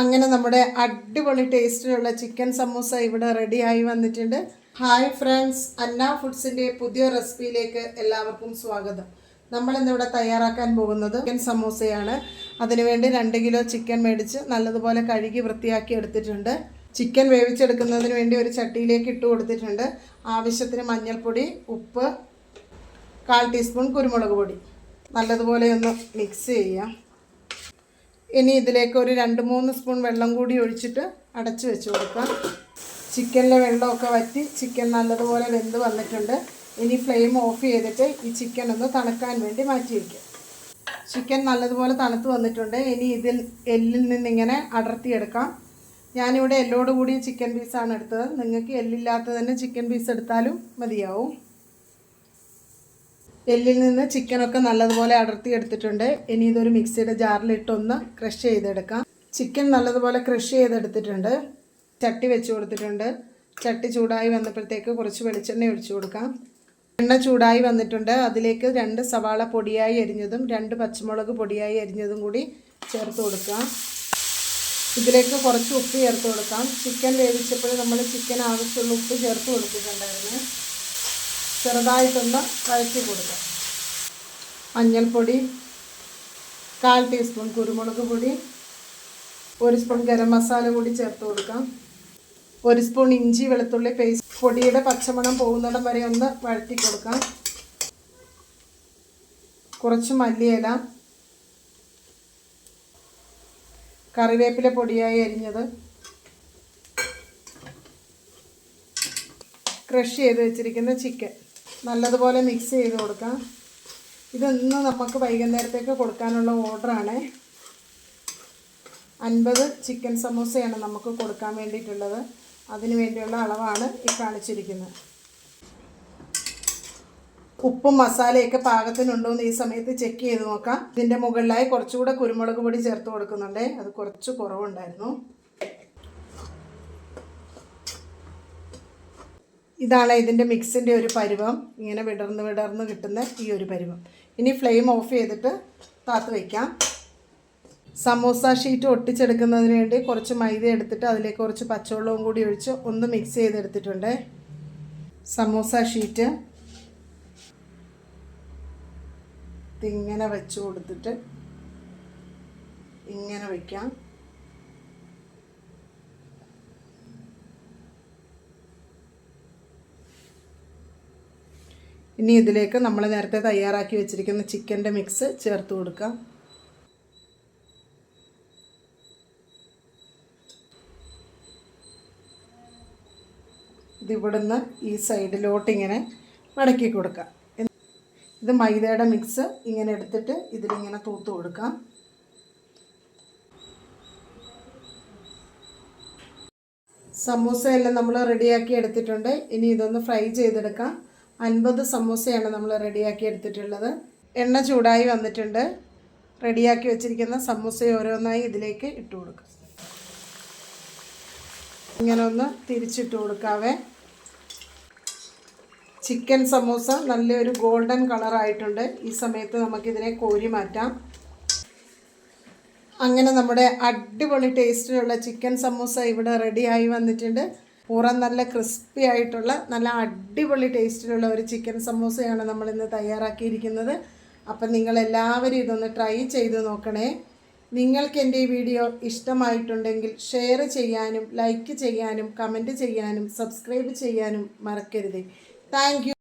അങ്ങനെ നമ്മുടെ അടിപൊളി ടേസ്റ്റിലുള്ള ചിക്കൻ സമൂസ ഇവിടെ റെഡിയായി വന്നിട്ടുണ്ട്. ഹായ് ഫ്രണ്ട്സ് അന്ന ഫുഡ്സിന്റെ പുതിയ റെസിപ്പിയിലേക്ക് എല്ലാവർക്കും സ്വാഗതം. നമ്മൾ ഇന്നിവിടെ തയ്യാറാക്കാൻ പോകുന്നത് ചിക്കൻ സമൂസയാണ്. അതിനുവേണ്ടി രണ്ട് കിലോ ചിക്കൻ മേടിച്ച് നല്ലതുപോലെ കഴുകി വൃത്തിയാക്കി എടുത്തിട്ടുണ്ട്. ചിക്കൻ വേവിച്ചെടുക്കുന്നതിന് വേണ്ടി ഒരു ചട്ടിയിലേക്ക് ഇട്ട് കൊടുത്തിട്ടുണ്ട്. ആവശ്യത്തിന് മഞ്ഞൾപ്പൊടി ഉപ്പ് കാൽ ടീസ്പൂൺ കുരുമുളക് പൊടി. നല്ലതുപോലെ ഒന്ന് മിക്സ് ചെയ്യാം. ഇനി ഇതിലേക്ക് ഒരു രണ്ട് മൂന്ന് സ്പൂൺ വെള്ളം കൂടി ഒഴിച്ചിട്ട് അടച്ച് വെച്ച് കൊടുക്കാം ചിക്കനിലെ വെള്ളമൊക്കെ വറ്റി ചിക്കൻ നല്ലതുപോലെ വെന്ത് വന്നിട്ടുണ്ട്. ഇനി ഫ്ലെയിം ഓഫ് ചെയ്തിട്ട് ഈ ചിക്കൻ ഒന്ന് തണുക്കാൻ വേണ്ടി മാറ്റി വയ്ക്കാം ചിക്കൻ നല്ലതുപോലെ തണുത്ത് വന്നിട്ടുണ്ട്. ഇനി ഇതിൽ എല്ലിൽ നിന്നിങ്ങനെ അടർത്തിയെടുക്കാം. ഞാനിവിടെ എല്ലോടുകൂടി ചിക്കൻ പീസാണ് എടുത്തത്. നിങ്ങൾക്ക് എല്ലില്ലാത്ത തന്നെ ചിക്കൻ പീസ് എടുത്താലും മതിയാവും. എല്ലിൽ നിന്ന് ചിക്കനൊക്കെ നല്ലതുപോലെ അടർത്തി എടുത്തിട്ടുണ്ട്. ഇനി ഇതൊരു മിക്സിയുടെ ജാറിലിട്ടൊന്ന് ക്രഷ് ചെയ്തെടുക്കാം. ചിക്കൻ നല്ലതുപോലെ ക്രഷ് ചെയ്തെടുത്തിട്ടുണ്ട്. ചട്ടി വെച്ച് കൊടുത്തിട്ടുണ്ട്. ചട്ടി ചൂടായി വന്നപ്പോഴത്തേക്ക് കുറച്ച് വെളിച്ചെണ്ണ ഒഴിച്ചു കൊടുക്കാം. എണ്ണ ചൂടായി വന്നിട്ടുണ്ട്. അതിലേക്ക് രണ്ട് സവാള പൊടിയായി അരിഞ്ഞതും രണ്ട് പച്ചമുളക് പൊടിയായി അരിഞ്ഞതും കൂടി ചേർത്ത് കൊടുക്കാം. ഇതിലേക്ക് കുറച്ച് ഉപ്പ് ചേർത്ത് കൊടുക്കാം. ചിക്കൻ വേവിച്ചപ്പോൾ നമ്മൾ ചിക്കൻ ആവശ്യമുള്ള ഉപ്പ് ചേർത്ത് കൊടുത്തിട്ടുണ്ടായിരുന്നു. ചെറുതായിട്ടൊന്ന് വഴറ്റി കൊടുക്കാം. മഞ്ഞൾപ്പൊടി കാൽ ടീസ്പൂൺ കുരുമുളക് പൊടി ഒരു സ്പൂൺ ഗരം മസാല കൂടി ചേർത്ത് കൊടുക്കാം. ഒരു സ്പൂൺ ഇഞ്ചി വെളുത്തുള്ളി പേസ്റ്റ്. പൊടിയുടെ പച്ചമണം പോകുന്നിടം വരെ ഒന്ന് വഴറ്റി കൊടുക്കാം. കുറച്ച് മല്ലിയില. കറിവേപ്പില പൊടിയായി അരിഞ്ഞത്. ക്രഷ് ചെയ്ത് വെച്ചിരിക്കുന്ന ചിക്കൻ. നല്ലതുപോലെ മിക്സ് ചെയ്ത് കൊടുക്കാം. ഇതൊന്ന് നമുക്ക് വൈകുന്നേരത്തേക്ക് കൊടുക്കാനുള്ള ഓർഡറാണ് അൻപത് ചിക്കൻ സമോസയാണ് നമുക്ക് കൊടുക്കാൻ വേണ്ടിയിട്ടുള്ളത്. അതിന് വേണ്ടിയുള്ള അളവാണ് ഈ കാണിച്ചിരിക്കുന്നത്. ഉപ്പും മസാലയൊക്കെ പാകത്തിനുണ്ടോ എന്ന് ഈ സമയത്ത് ചെക്ക് ചെയ്ത് നോക്കാം. ഇതിന്റെ മുകളിലായി കുറച്ചുകൂടെ കുരുമുളക് പൊടി ചേർത്ത് കൊടുക്കുന്നുണ്ടേ. അത് കുറച്ച് കുറവുണ്ടായിരുന്നു. ഇതാണ് ഇതിന്റെ മിക്സിന്റെ ഒരു പരുവം. ഇങ്ങനെ വിടർന്ന് വിടർന്ന് കിട്ടുന്ന ഈ ഒരു പരുവം. ഇനി ഫ്ലെയിം ഓഫ് ചെയ്തിട്ട് താത്ത് വയ്ക്കാം സമോസ ഷീറ്റ് ഒട്ടിച്ചെടുക്കുന്നതിന് വേണ്ടി കുറച്ച് മൈദ എടുത്തിട്ട് അതിലേക്ക് കുറച്ച് പച്ചവെള്ളവും കൂടി ഒഴിച്ച് ഒന്ന് മിക്സ് ചെയ്തെടുത്തിട്ടുണ്ട്. സമോസ ഷീറ്റ് ഇതിങ്ങനെ വെച്ച് കൊടുത്തിട്ട് ഇങ്ങനെ വയ്ക്കാം ഇനി ഇതിലേക്ക് നമ്മൾ നേരത്തെ തയ്യാറാക്കി വെച്ചിരിക്കുന്ന ചിക്കന്റെ മിക്സ് ചേർത്ത് കൊടുക്കാം. ഇതിവിടുന്ന് ഈ സൈഡിലോട്ട് ഇങ്ങനെ മടക്കി കൊടുക്കാം. ഇത് മൈദയുടെ മിക്സ് ഇങ്ങനെ എടുത്തിട്ട് ഇതിലിങ്ങനെ തൂത്ത് കൊടുക്കാം. സമൂസയെല്ലാം നമ്മൾ റെഡിയാക്കി എടുത്തിട്ടുണ്ട്. ഇനി ഇതൊന്ന് ഫ്രൈ ചെയ്തെടുക്കാം. അൻപത് സമോസയാണ് നമ്മൾ റെഡിയാക്കി എടുത്തിട്ടുള്ളത്. എണ്ണ ചൂടായി വന്നിട്ടുണ്ട്. റെഡിയാക്കി വെച്ചിരിക്കുന്ന സമൂസ ഓരോന്നായി ഇതിലേക്ക് ഇട്ട് കൊടുക്കുക ഇങ്ങനെ ഒന്ന് തിരിച്ചിട്ട് കൊടുക്കാവേ. ചിക്കൻ സമോസ നല്ലൊരു ഗോൾഡൻ കളറായിട്ടുണ്ട് ഈ സമയത്ത് നമുക്കിതിനെ കോരി മാറ്റാം. അങ്ങനെ നമ്മുടെ അടിപൊളി ടേസ്റ്റിലുള്ള ചിക്കൻ സമോസ ഇവിടെ റെഡിയായി വന്നിട്ടുണ്ട്. പുറം നല്ല ക്രിസ്പി ആയിട്ടുള്ള നല്ല അടിപൊളി ടേസ്റ്റിലുള്ള ഒരു ചിക്കൻ സമോസയാണ് നമ്മൾ ഇന്ന് തയ്യാറാക്കിയിരിക്കുന്നത്. അപ്പം നിങ്ങൾ എല്ലാവരും ഇതൊന്ന് ട്രൈ ചെയ്ത് നോക്കണേ. നിങ്ങൾക്ക് എന്റെ ഈ വീഡിയോ ഇഷ്ടമായിട്ടുണ്ടെങ്കിൽ ഷെയർ ചെയ്യാനും ലൈക്ക് ചെയ്യാനും കമന്റ് ചെയ്യാനും സബ്സ്ക്രൈബ് ചെയ്യാനും മറക്കരുത്. താങ്ക്